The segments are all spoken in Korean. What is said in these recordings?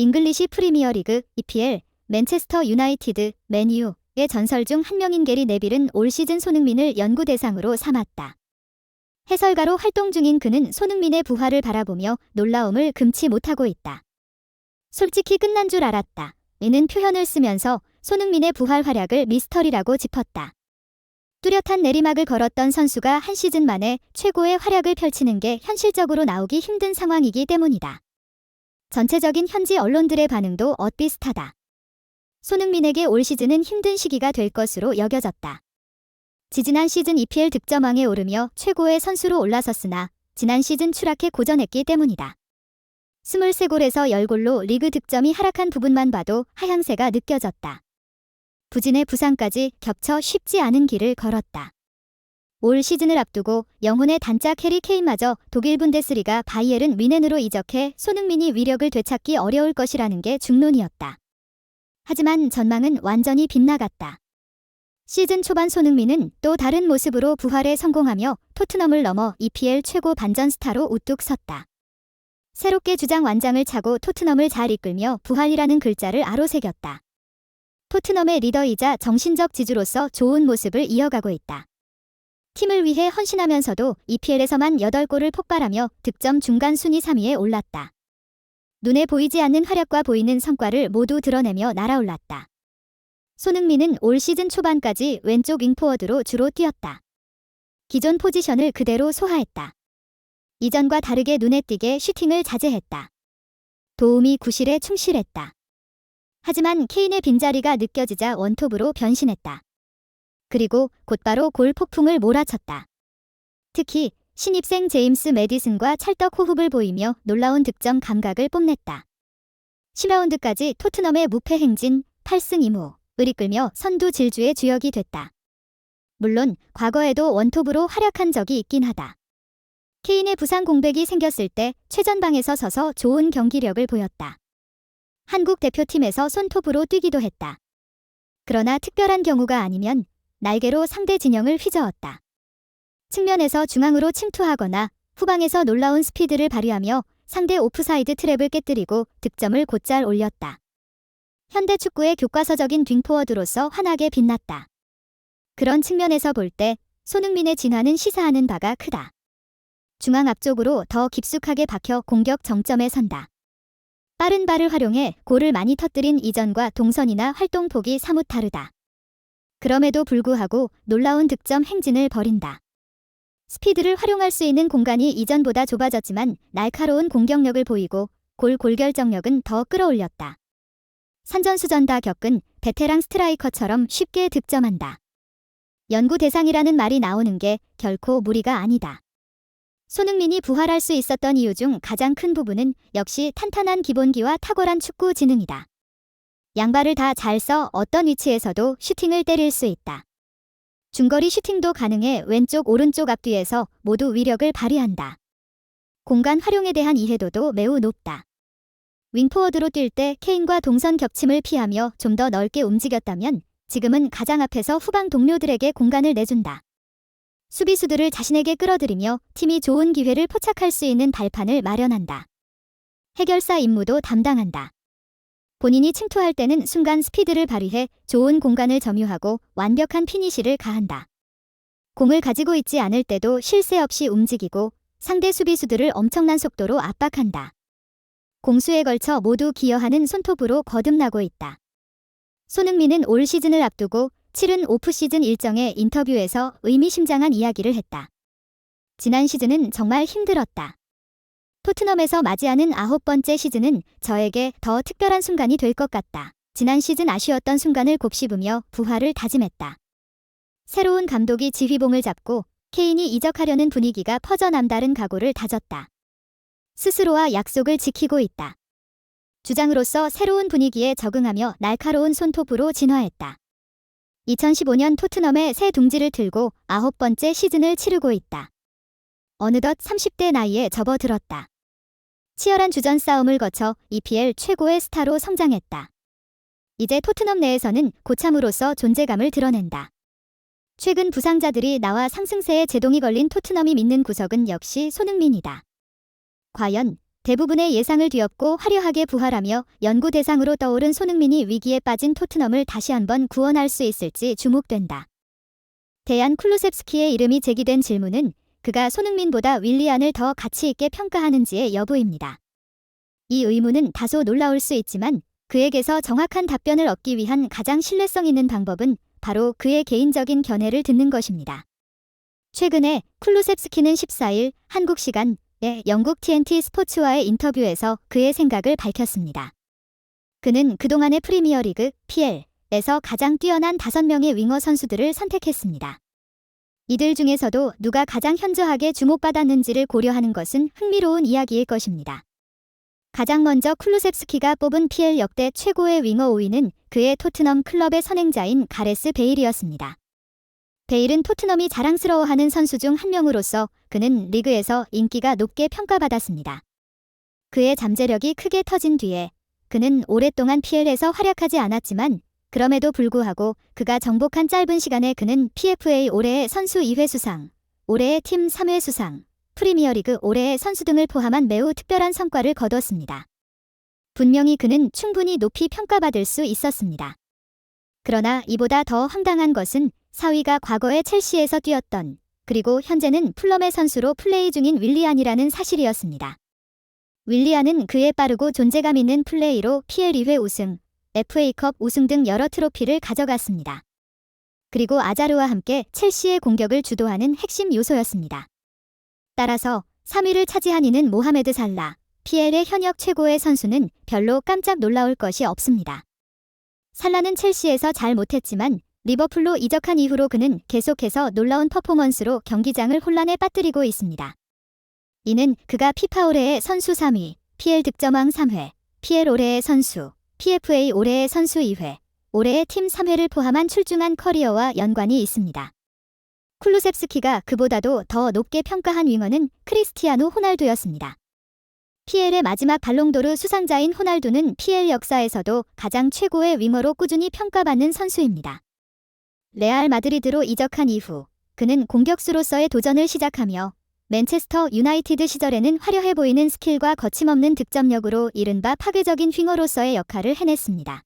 잉글리시 프리미어리그 EPL 맨체스터 유나이티드 맨유의 전설 중 한 명인 게리 네빌은 올 시즌 손흥민을 연구 대상으로 삼았다. 해설가로 활동 중인 그는 손흥민의 부활을 바라보며 놀라움을 금치 못하고 있다. 솔직히 끝난 줄 알았다. 이는 표현을 쓰면서 손흥민의 부활 활약을 미스터리라고 짚었다. 뚜렷한 내리막을 걸었던 선수가 한 시즌 만에 최고의 활약을 펼치는 게 현실적으로 나오기 힘든 상황이기 때문이다. 전체적인 현지 언론들의 반응도 엇비슷하다. 손흥민에게 올 시즌은 힘든 시기가 될 것으로 여겨졌다. 지지난 시즌 EPL 득점왕에 오르며 최고의 선수로 올라섰으나 지난 시즌 추락해 고전했기 때문이다. 23골에서 10골로 리그 득점이 하락한 부분만 봐도 하향세가 느껴졌다. 부진의 부상까지 겹쳐 쉽지 않은 길을 걸었다. 올 시즌을 앞두고 영혼의 단짝 해리 케인마저 독일 분데스리가 바이에른 위넨으로 이적해 손흥민이 위력을 되찾기 어려울 것이라는 게 중론이었다. 하지만 전망은 완전히 빗나갔다. 시즌 초반 손흥민은 또 다른 모습으로 부활에 성공하며 토트넘을 넘어 EPL 최고 반전 스타로 우뚝 섰다. 새롭게 주장 완장을 차고 토트넘을 잘 이끌며 부활이라는 글자를 아로새겼다. 토트넘의 리더이자 정신적 지주로서 좋은 모습을 이어가고 있다. 팀을 위해 헌신하면서도 EPL에서만 8골을 폭발하며 득점 중간 순위 3위에 올랐다. 눈에 보이지 않는 활약과 보이는 성과를 모두 드러내며 날아올랐다. 손흥민은 올 시즌 초반까지 왼쪽 윙포워드로 주로 뛰었다. 기존 포지션을 그대로 소화했다. 이전과 다르게 눈에 띄게 슈팅을 자제했다. 도움이 구실에 충실했다. 하지만 케인의 빈자리가 느껴지자 원톱으로 변신했다. 그리고 곧바로 골 폭풍을 몰아쳤다. 특히 신입생 제임스 메디슨과 찰떡 호흡을 보이며 놀라운 득점 감각을 뽐냈다. 10라운드까지 토트넘의 무패 행진 8승 2무를 이끌며 선두 질주의 주역이 됐다. 물론 과거에도 원톱으로 활약한 적이 있긴 하다. 케인의 부상 공백이 생겼을 때 최전방에서 서서 좋은 경기력을 보였다. 한국 대표팀에서 손톱으로 뛰기도 했다. 그러나 특별한 경우가 아니면 날개로 상대 진영을 휘저었다. 측면에서 중앙으로 침투하거나 후방에서 놀라운 스피드를 발휘하며 상대 오프사이드 트랩을 깨뜨리고 득점을 곧잘 올렸다. 현대 축구의 교과서적인 윙포워드로서 환하게 빛났다. 그런 측면에서 볼 때 손흥민의 진화는 시사하는 바가 크다. 중앙 앞쪽으로 더 깊숙하게 박혀 공격 정점에 선다. 빠른 발을 활용해 골을 많이 터뜨린 이전과 동선이나 활동 폭이 사뭇 다르다. 그럼에도 불구하고 놀라운 득점 행진을 벌인다. 스피드를 활용할 수 있는 공간이 이전보다 좁아졌지만 날카로운 공격력을 보이고 골 골결정력은 더 끌어올렸다. 산전수전 다 겪은 베테랑 스트라이커처럼 쉽게 득점한다. 연구 대상이라는 말이 나오는 게 결코 무리가 아니다. 손흥민이 부활할 수 있었던 이유 중 가장 큰 부분은 역시 탄탄한 기본기와 탁월한 축구 지능이다. 양발을 다 잘 써 어떤 위치에서도 슈팅을 때릴 수 있다. 중거리 슈팅도 가능해 왼쪽 오른쪽 앞뒤에서 모두 위력을 발휘한다. 공간 활용에 대한 이해도도 매우 높다. 윙포워드로 뛸 때 케인과 동선 겹침을 피하며 좀 더 넓게 움직였다면 지금은 가장 앞에서 후방 동료들에게 공간을 내준다. 수비수들을 자신에게 끌어들이며 팀이 좋은 기회를 포착할 수 있는 발판을 마련한다. 해결사 임무도 담당한다. 본인이 침투할 때는 순간 스피드를 발휘해 좋은 공간을 점유하고 완벽한 피니시를 가한다. 공을 가지고 있지 않을 때도 쉴새 없이 움직이고 상대 수비수들을 엄청난 속도로 압박한다. 공수에 걸쳐 모두 기여하는 손톱으로 거듭나고 있다. 손흥민은 올 시즌을 앞두고 치른 오프시즌 일정의 인터뷰에서 의미심장한 이야기를 했다. 지난 시즌은 정말 힘들었다. 토트넘에서 맞이하는 아홉 번째 시즌은 저에게 더 특별한 순간이 될 것 같다. 지난 시즌 아쉬웠던 순간을 곱씹으며 부활을 다짐했다. 새로운 감독이 지휘봉을 잡고 케인이 이적하려는 분위기가 퍼져 남다른 각오를 다졌다. 스스로와 약속을 지키고 있다. 주장으로서 새로운 분위기에 적응하며 날카로운 손톱으로 진화했다. 2015년 토트넘의 새 둥지를 틀고 아홉 번째 시즌을 치르고 있다. 어느덧 30대 나이에 접어들었다. 치열한 주전 싸움을 거쳐 EPL 최고의 스타로 성장했다. 이제 토트넘 내에서는 고참으로서 존재감을 드러낸다. 최근 부상자들이 나와 상승세에 제동이 걸린 토트넘이 믿는 구석은 역시 손흥민이다. 과연 대부분의 예상을 뒤엎고 화려하게 부활하며 연구 대상으로 떠오른 손흥민이 위기에 빠진 토트넘을 다시 한번 구원할 수 있을지 주목된다. 대안 쿨루셉스키의 이름이 제기된 질문은 그가 손흥민보다 윌리안을 더 가치 있게 평가하는지의 여부입니다. 이 의문은 다소 놀라울 수 있지만 그에게서 정확한 답변을 얻기 위한 가장 신뢰성 있는 방법은 바로 그의 개인적인 견해를 듣는 것입니다. 최근에 쿨루셉스키는 14일 한국 시간에 영국 TNT 스포츠와의 인터뷰에서 그의 생각을 밝혔습니다. 그는 그동안의 프리미어리그 PL에서 가장 뛰어난 5명의 윙어 선수들을 선택했습니다. 이들 중에서도 누가 가장 현저하게 주목받았는지를 고려하는 것은 흥미로운 이야기일 것입니다. 가장 먼저 쿨루셉스키가 뽑은 PL 역대 최고의 윙어 5위는 그의 토트넘 클럽의 선행자인 가레스 베일이었습니다. 베일은 토트넘이 자랑스러워하는 선수 중 한 명으로서 그는 리그에서 인기가 높게 평가받았습니다. 그의 잠재력이 크게 터진 뒤에 그는 오랫동안 PL에서 활약하지 않았지만 그럼에도 불구하고 그가 정복한 짧은 시간에 그는 PFA 올해의 선수 2회 수상, 올해의 팀 3회 수상, 프리미어리그 올해의 선수 등을 포함한 매우 특별한 성과를 거뒀습니다. 분명히 그는 충분히 높이 평가받을 수 있었습니다. 그러나 이보다 더 황당한 것은 4위가 과거에 첼시에서 뛰었던 그리고 현재는 풀럼의 선수로 플레이 중인 윌리안이라는 사실이었습니다. 윌리안은 그의 빠르고 존재감 있는 플레이로 PL 2회 우승, FA컵 우승 등 여러 트로피를 가져갔습니다. 그리고 아자르와 함께 첼시의 공격을 주도하는 핵심 요소였습니다. 따라서 3위를 차지한 이는 모하메드 살라, PL의 현역 최고의 선수는 별로 깜짝 놀라울 것이 없습니다. 살라는 첼시에서 잘 못했지만 리버풀로 이적한 이후로 그는 계속해서 놀라운 퍼포먼스로 경기장을 혼란에 빠뜨리고 있습니다. 이는 그가 피파 올해의 선수 3위, PL 득점왕 3회, PL 올해의 선수, PFA 올해의 선수 2회, 올해의 팀 3회를 포함한 출중한 커리어와 연관이 있습니다. 쿨루셉스키가 그보다도 더 높게 평가한 윙어는 크리스티아노 호날두였습니다. PL의 마지막 발롱도르 수상자인 호날두는 PL 역사에서도 가장 최고의 윙어로 꾸준히 평가받는 선수입니다. 레알 마드리드로 이적한 이후 그는 공격수로서의 도전을 시작하며 맨체스터 유나이티드 시절에는 화려해 보이는 스킬과 거침없는 득점력으로 이른바 파괴적인 휘어로서의 역할을 해냈습니다.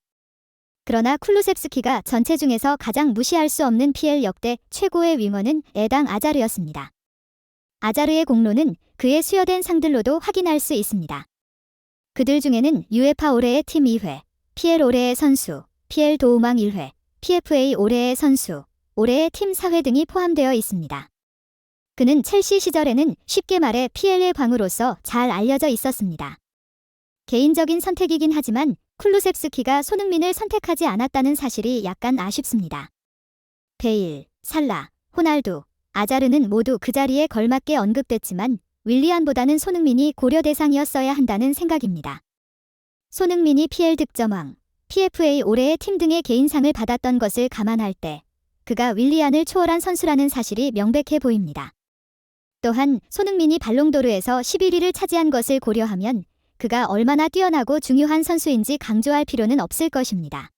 그러나 쿨루셉스키가 전체 중에서 가장 무시할 수 없는 PL 역대 최고의 윙어는 에당 아자르였습니다. 아자르의 공로는 그의 수여된 상들로도 확인할 수 있습니다. 그들 중에는 UEFA 올해의 팀 2회, PL 올해의 선수, PL 도우망 1회, PFA 올해의 선수, 올해의 팀 4회 등이 포함되어 있습니다. 그는 첼시 시절에는 쉽게 말해 PL의 광으로서 잘 알려져 있었습니다. 개인적인 선택이긴 하지만 쿨루셉스키가 손흥민을 선택하지 않았다는 사실이 약간 아쉽습니다. 베일, 살라, 호날두, 아자르는 모두 그 자리에 걸맞게 언급됐지만 윌리안보다는 손흥민이 고려 대상이었어야 한다는 생각입니다. 손흥민이 PL 득점왕, PFA 올해의 팀 등의 개인상을 받았던 것을 감안할 때 그가 윌리안을 초월한 선수라는 사실이 명백해 보입니다. 또한 손흥민이 발롱도르에서 11위를 차지한 것을 고려하면 그가 얼마나 뛰어나고 중요한 선수인지 강조할 필요는 없을 것입니다.